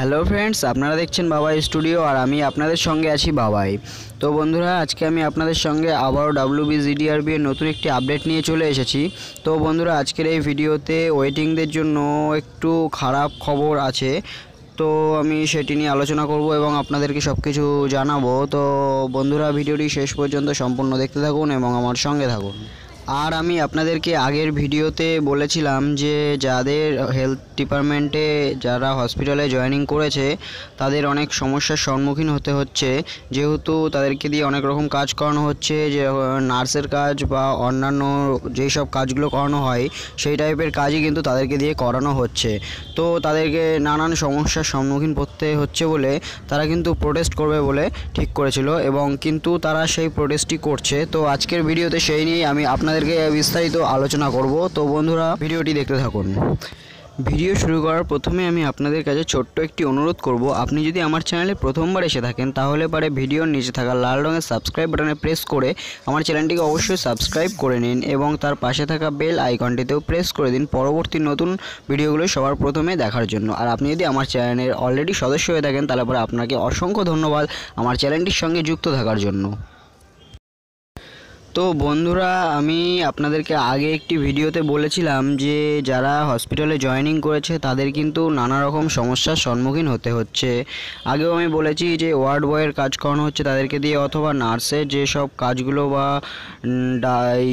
Hello friends আপনারা দেখছেন বাবাই স্টুডিও আর আমি আপনাদের সঙ্গে আছি বাবাই। তো বন্ধুরা, আজকে আমি আপনাদের সঙ্গে আবারও ডাব্লিউবি জিডিআরবি এর নতুন একটি আপডেট নিয়ে চলে এসেছি। তো বন্ধুরা, আজকের এই ভিডিওতে ওয়েটিংদের জন্য একটু খারাপ খবর আছে। তো আমি সেটি নিয়ে আলোচনা করব এবং আপনাদেরকে সব কিছু জানাব। তো বন্ধুরা, ভিডিওটি শেষ পর্যন্ত সম্পূর্ণ দেখতে থাকুন এবং আমার সঙ্গে থাকুন। আর আমি আপনাদেরকে আগের ভিডিওতে বলেছিলাম যে যাদের হেলথ ডিপার্টমেন্টে যারা হসপিটালে জয়েনিং করেছে, তাদের অনেক সমস্যার সম্মুখীন হতে হচ্ছে। যেহেতু তাদেরকে দিয়ে অনেক রকম কাজ করানো হচ্ছে, যে নার্সের কাজ বা অন্যান্য যেই সব কাজগুলো করানো হয়, সেই টাইপের কাজই কিন্তু তাদেরকে দিয়ে করানো হচ্ছে। তো তাদেরকে নানান সমস্যার সম্মুখীন করতে হচ্ছে বলে তারা কিন্তু প্রোটেস্ট করবে বলে ঠিক করেছিল এবং কিন্তু তারা সেই প্রোটেস্টই করছে। তো আজকের ভিডিওতে সেই নিয়েই আমি আপনাদেরকে বিস্তারিত আলোচনা করব। তো বন্ধুরা, ভিডিওটি দেখতে থাকুন। ভিডিও শুরু করার প্রথমে আমি আপনাদের কাছে ছোট্ট একটি অনুরোধ করব। আপনি যদি আমার চ্যানেলে প্রথমবার এসে থাকেন, তাহলে পারে ভিডিওর নিচে থাকা লাল রঙের সাবস্ক্রাইব বাটনে প্রেস করে আমার চ্যানেলটিকে অবশ্যই সাবস্ক্রাইব করে নিন এবং তার পাশে থাকা বেল আইকনটিতেও প্রেস করে দিন পরবর্তী নতুন ভিডিওগুলো সবার প্রথমে দেখার জন্য। আর আপনি যদি আমার চ্যানেলের অলরেডি সদস্য হয়ে থাকেন, তাহলে পরে আপনাকে অসংখ্য ধন্যবাদ আমার চ্যানেলটির সঙ্গে যুক্ত থাকার জন্য। তো বন্ধুরা, আমি আপনাদেরকে আগে একটি ভিডিওতে বলেছিলাম যে, যারা হসপিটালে জয়েনিং করেছে, তাদের কিন্তু নানা রকম সমস্যার সম্মুখীন হতে হচ্ছে। আগেও আমি বলেছি যে, ওয়ার্ড বয়ের কাজ করানো হচ্ছে তাদেরকে দিয়ে, অথবা নার্সের যেসব কাজগুলো বা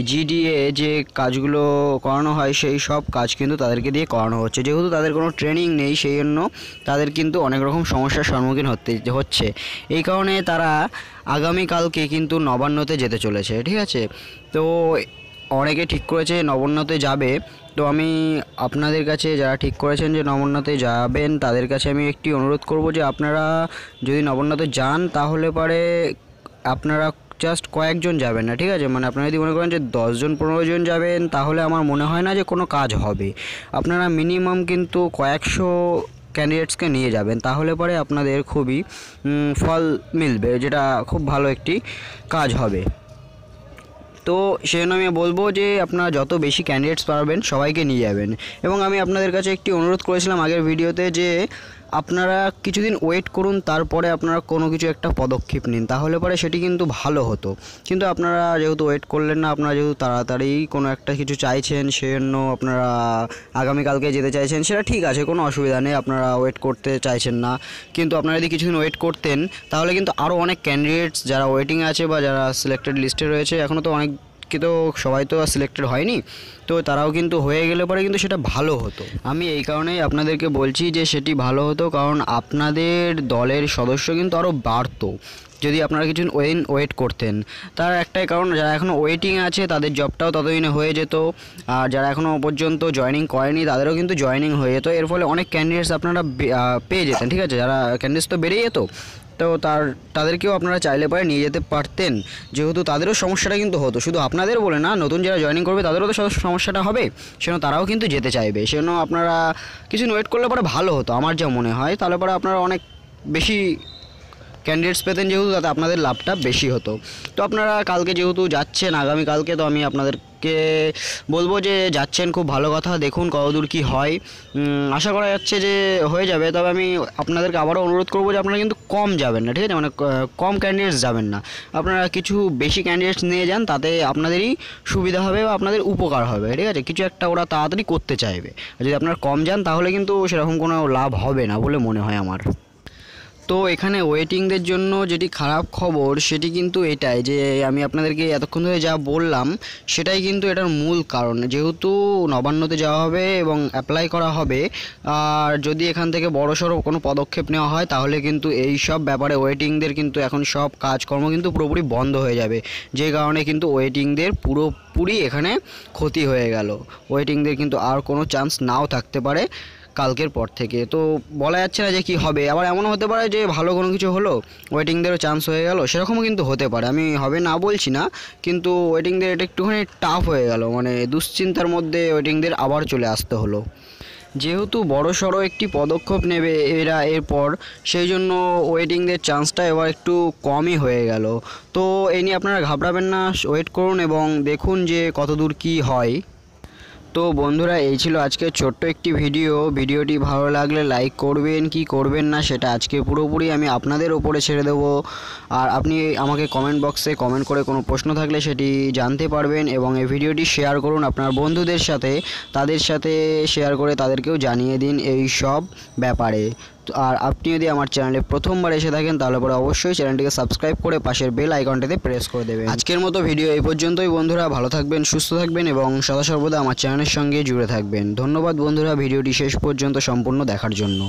জিডিএ যে কাজগুলো করানো হয়, সেই সব কাজ কিন্তু তাদেরকে দিয়ে করানো হচ্ছে। যেহেতু তাদের কোনো ট্রেনিং নেই, সেই জন্য তাদের কিন্তু অনেক রকম সমস্যার সম্মুখীন হতে, হচ্ছে। এই কারণে তারা আগামীকালকে কিন্তু নবান্নতে যেতে চলেছে, ঠিক আছে? তো অনেকে ঠিক করেছে নবান্নতে যাবে। তো আমি আপনাদের কাছে যারা ঠিক করেছেন যে নবান্নতে যাবেন, তাদের কাছে আমি একটি অনুরোধ করব যে আপনারা যদি নবান্নতে যান, তাহলে পারে আপনারা জাস্ট কয়েকজন যাবেন না, ঠিক আছে? মানে আপনারা যদি মনে করেন যে দশজন পনেরো জন যাবেন, তাহলে আমার মনে হয় না যে কোনো কাজ হবে। আপনারা মিনিমাম কিন্তু কয়েকশো ক্যান্ডিডেটসকে নিয়ে যাবেন, তাহলে পরে আপনাদের খুবই ফল মিলবে, যেটা খুব ভালো একটি কাজ হবে। তো সেজন্য আমি বলব যে, আপনারা যত বেশি ক্যান্ডিডেটস পারবেন, সবাইকে নিয়ে যাবেন। এবং আমি আপনাদের কাছে একটি অনুরোধ করেছিলাম আগের ভিডিওতে যে আপনারা কিছুদিন ওয়েট করুন, তারপরে আপনারা কোনো কিছু একটা পদক্ষেপ নিন। তাহলে পরে সেটি কিন্তু ভালো হতো। কিন্তু আপনারা যেহেতু ওয়েট করলেন না, আপনারা যেহেতু তাড়াতাড়ি কোনো একটা কিছু চাইছেন, সেজন্য আপনারা আগামীকালকে যেতে চাইছেন, সেটা ঠিক আছে, কোনো অসুবিধা নেই, আপনারা ওয়েট করতে চাইছেন না। কিন্তু আপনারা যদি কিছুদিন ওয়েট করতেন, তাহলে কিন্তু আরও অনেক ক্যান্ডিডেটস যারা ওয়েটিং আছে বা যারা সিলেক্টেড লিস্টে রয়েছে এখনও তো অনেক তো সবাই তো সিলেক্টেড হয়নি। তো তারাও কিন্তু হয়ে গেলে পরে কিন্তু সেটা ভালো হতো। আমি এই কারণেই আপনাদেরকে বলছি যে সেটি ভালো হতো কারণ আপনাদের দলের সদস্য কিন্তু আরও বাড়তো। যদি আপনারা কিছু ওয়েন, ওয়েট করতেন। তার একটাই কারণ, যারা এখনও ওয়েটিং আছে, তাদের জবটাও ততদিনে হয়ে যেত। আর যারা এখনও পর্যন্ত জয়নিং করেনি, তাদেরও কিন্তু জয়নিং হয়ে যেত। এর ফলে অনেক ক্যান্ডিডেটস আপনারা পেয়ে যেতেন, ঠিক আছে? যারা ক্যান্ডিডেটস তো বেড়ে যেত। তো তার, তাদেরকেও আপনারা চাইলে পরে নিয়ে যেতে পারতেন। যেহেতু তাদেরও সমস্যাটা কিন্তু হতো। শুধু আপনাদের বলে না, নতুন যারা জয়েনিং করবে তাদেরও তো সমস্যাটা হবে। সেজন্য তারাও কিন্তু যেতে চাইবে। সেজন্য আপনারা কিছু ওয়েট করলে পরে ভালো হতো, আমার যা মনে হয়। তাহলে পরে আপনারা অনেক বেশি ক্যান্ডিডেটস পেতেন যেহেতু তাতে আপনাদের লাভটা বেশি হতো। তো আপনারা কালকে যেহেতু যাচ্ছেন, আগামীকালকে তো আমি আপনাদেরকে বলব যে যাচ্ছেন খুব ভালো কথা। দেখুন কতদূর কী হয়। আশা করা যাচ্ছে যে হয়ে যাবে। তবে আমি আপনাদেরকে আবারও অনুরোধ করব যে আপনারা কিন্তু কম যাবেন না, ঠিক আছে? মানে কম ক্যান্ডিডেটস যাবেন না। আপনারা কিছু বেশি ক্যান্ডিডেটস নিয়ে যান, তাতে আপনাদেরই সুবিধা হবে বা আপনাদের উপকার হবে, ঠিক আছে? কিছু একটা ওরা তাড়াতাড়ি করতে চাইবে। যদি আপনারা কম যান, তাহলে কিন্তু সেরকম কোনো লাভ হবে না বলে মনে হয় আমার। তো এখানে ওয়েটিংদের জন্য যেটি খারাপ খবর, সেটি কিন্তু এটাই যে আমি আপনাদেরকে এতক্ষণ ধরে যা বললাম, সেটাই কিন্তু এটার মূল কারণ। যেহেতু নবান্নতে যাওয়া হবে এবং অ্যাপ্লাই করা হবে, আর যদি এখান থেকে বড় সড়ো কোনো পদক্ষেপ নেওয়া হয়, তাহলে কিন্তু এই সব ব্যাপারে ওয়েটিংদের কিন্তু এখন সব কাজকর্ম কিন্তু পুরোপুরি বন্ধ হয়ে যাবে। যে কারণে কিন্তু ওয়েটিংদের পুরোপুরি এখানে ক্ষতি হয়ে গেল। ওয়েটিংদের কিন্তু আর কোনো চান্স নাও থাকতে পারে। কালকের পর থেকে। তো বলা যাচ্ছে না যে কি হবে। আবার এমনও হতে পারে যে ভালো কোনো কিছু হলো, ওয়েটিংদেরও চান্স হয়ে গেল। সেরকমও কিন্তু হতে পারে। আমি হবে না বলছি না, কিন্তু ওয়েটিংদের এটা একটুখানি টাফ হয়ে গেল। মানে দুশ্চিন্তার মধ্যে ওয়েটিংদের আবার চলে আসতে হলো। যেহেতু বড় সড়ো একটি পদক্ষেপ নেবে এরা এরপর, সেই জন্য ওয়েটিংদের চান্সটা এবার একটু কমই হয়ে গেল। তো এই নিয়ে আপনারা ঘাবড়াবেন না। ওয়েট করুন এবং দেখুন যে কত দূর কী হয়। তো বন্ধুরা, এই ছিল আজকে ছোট্ট একটি ভিডিও ভিডিওটি ভালো লাগলে লাইক করবেন, কি করবেন না সেটা আজকে পুরোপুরি আমি আপনাদের ওপরে ছেড়ে দেবো। আর আপনি আমাকে কমেন্ট বক্সে কমেন্ট করে কোনো প্রশ্ন থাকলে সেটি জানতে পারবেন এবং এই ভিডিওটি শেয়ার করুন আপনার বন্ধুদের সাথে। তাদের সাথে শেয়ার করে তাদেরকেও জানিয়ে দিন এই সব ব্যাপারে। আর আপনি যদি আমার চ্যানেলে প্রথমবার এসে থাকেন, তাহলে পরে অবশ্যই চ্যানেলটিকে সাবস্ক্রাইব করে পাশের বেল আইকনটিতে প্রেস করে দেবেন। আজকের মতো ভিডিও এই পর্যন্তই, বন্ধুরা। ভালো থাকবেন, সুস্থ থাকবেন এবং সদা সর্বদা আমার চ্যানেলের সঙ্গে জুড়ে থাকবেন। ধন্যবাদ, বন্ধুরা, ভিডিওটি শেষ পর্যন্ত সম্পূর্ণ দেখার জন্য।